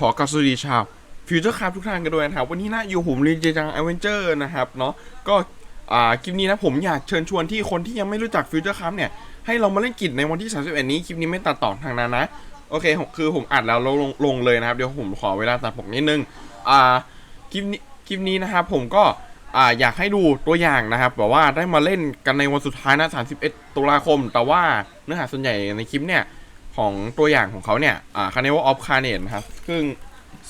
ขอกราบสวัสดีชาวฟิวเจอร์คาร์ทุกท่านกันด้วยนะครับ วันนี้นะอยู่ผมรีเจจังอเวนเจอร์นะครับเนาะก็อ่าคลิปนี้นะผมอยากเชิญชวนที่คนที่ยังไม่รู้จักฟิวเจอร์คาร์เนี่ยให้เรามาเล่นกิจในวันที่ 31 นี้คลิปนี้ไม่ตัดต่อทางนั้นนะ โอเค คือผมอัดแล้วลงลงลงเลยนะครับ เดี๋ยวผมขอเวลาตัดผมนิดนึงอ่าคลิปนี้คลิปนี้นะครับผมก็อ่าอยากให้ดูตัวอย่างนะครับแบบว่าได้มาเล่นกันในวันสุดท้ายนะ 31 ตุลาคม แต่ว่าเนื้อหาส่วนใหญ่ในคลิปเนี่ย ของตัวอย่างของเขาเนี่ยอ่าคาเนวออฟคาเนตนะครับ ซึ่ง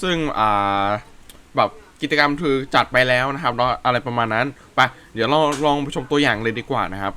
ซึ่งอ่าแบบกิจกรรมคือจัดไปแล้วนะครับแล้วอะไรประมาณนั้น ไป เดี๋ยวเราลองไปชมตัวอย่างเลยดีกว่านะครับ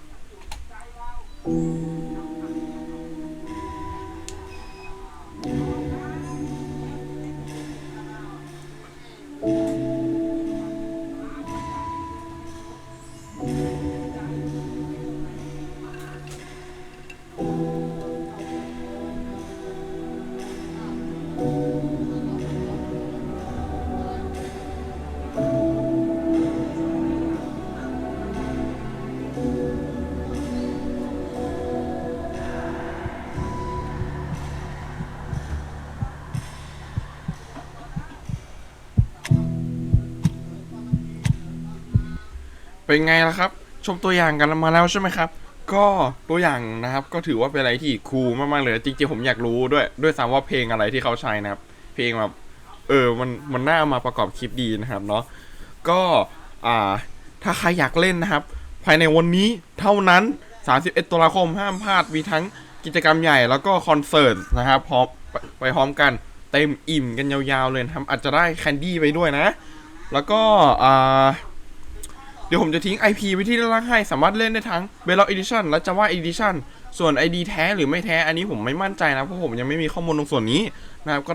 เป็นไงล่ะครับ ชมตัวอย่างกันมาแล้วใช่ไหมครับ ก็ตัวอย่างนะครับก็ถือว่าเป็นอะไรที่คูลมากๆเลยจริงๆผมอยากรู้ด้วยด้วยซ้ำว่าเพลงอะไรที่เขาใช้นะครับ เพลงแบบเออมันมันน่ามาประกอบคลิปดีนะครับเนาะก็อ่าถ้าใครอยากเล่นนะครับ ภายในวันนี้เท่านั้น 31ตุลาคมห้ามพลาดมีทั้งกิจกรรมใหญ่แล้วก็คอนเสิร์ตนะครับพร้อมไปไปพร้อมกันเต็มอิ่มกันยาวๆเลยนะครับอาจจะได้แคนดี้ไปด้วยนะ แล้วก็อ่า ดี๋ยวผมจะทิ้ง IP ไว้ที่ด้านล่างให้ สามารถเล่นได้ทั้ง b e l l o Edition และ Java Edition ส่วน ID แท้หรือไม่แท้อันนี้ผมไม่มั่นใจนะเพราะผมยังไม่มีข้อมูลตรงส่วนนี้นะครับก็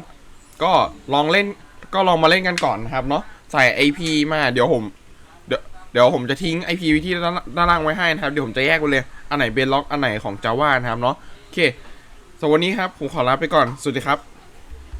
ก็ลองเล่นก็ลองมาเล่นกันก่อนนะครับเนาะใส่ IP มาเดี๋ยวผมเดี๋ยวเดี๋ยวผมจะทิ้ง IP ไว้ที่ด้านล่างไว้ให้นะครับเดี๋ยวผมจะแยกไปเลยอันไหนเบล็อกอันไหนของ Java นะครับเนาะโอเคสำหรับวันนี้ครับผมขอลาไปก่อนสวัสดีครับ